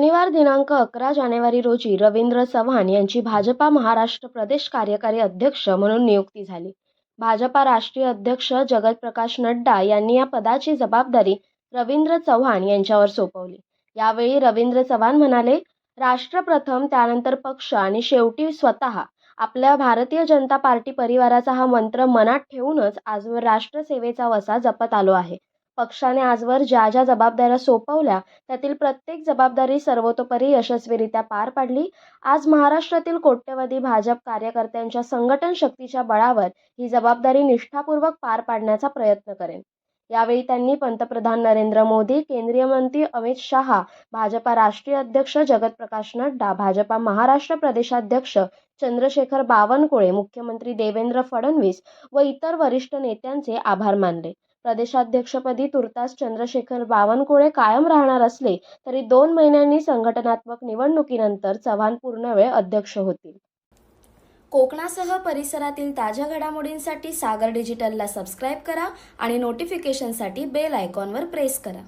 शनिवार दिनांक अकरा जानेवारी रोजी रवींद्र चव्हाण यांची भाजपा महाराष्ट्र प्रदेश कार्यकारी अध्यक्ष म्हणून नियुक्ती झाली. भाजपा राष्ट्रीय अध्यक्ष जगत प्रकाश नड्डा यांनी या पदाची जबाबदारी रवींद्र चव्हाण यांच्यावर सोपवली. यावेळी रवींद्र चव्हाण म्हणाले राष्ट्र प्रथम त्यानंतर पक्ष आणि शेवटी स्वतः. आपल्या भारतीय जनता पार्टी परिवाराचा हा मंत्र मनात ठेवूनच आजवर राष्ट्रसेवेचा वसा जपत आलो आहे. पक्षाने आजवर ज्या ज्या जबाबदाऱ्या सोपवल्या त्यातील प्रत्येक जबाबदारी सर्वतोपरी यशस्वीरित्या पार पाडली. आज महाराष्ट्रातील कोट्यवधी भाजप कार्यकर्त्यांच्या संघटन शक्तीच्या बळावर ही जबाबदारी निष्ठापूर्वक पार पाडण्याचा प्रयत्न करेन यावेळी त्यांनी पंतप्रधान नरेंद्र मोदी केंद्रीय मंत्री अमित शहा भाजपा राष्ट्रीय अध्यक्ष जगत प्रकाश नड्डा भाजपा महाराष्ट्र प्रदेशाध्यक्ष चंद्रशेखर बावनकुळे मुख्यमंत्री देवेंद्र फडणवीस व इतर वरिष्ठ नेत्यांचे आभार मानले. प्रदेशाध्यक्षपदी तुर्तास चंद्रशेखर बावनकुळे कायम राहणार असले तरी दोन महिन्यांनी संघटनात्मक निवडणुकीनंतर चव्हाण पूर्णवेळ अध्यक्ष होतील. कोकणासह परिसरातील ताज्या घडामोडींसाठी सागर डिजिटलला सबस्क्राईब करा आणि नोटिफिकेशनसाठी बेल आयकॉनवर प्रेस करा.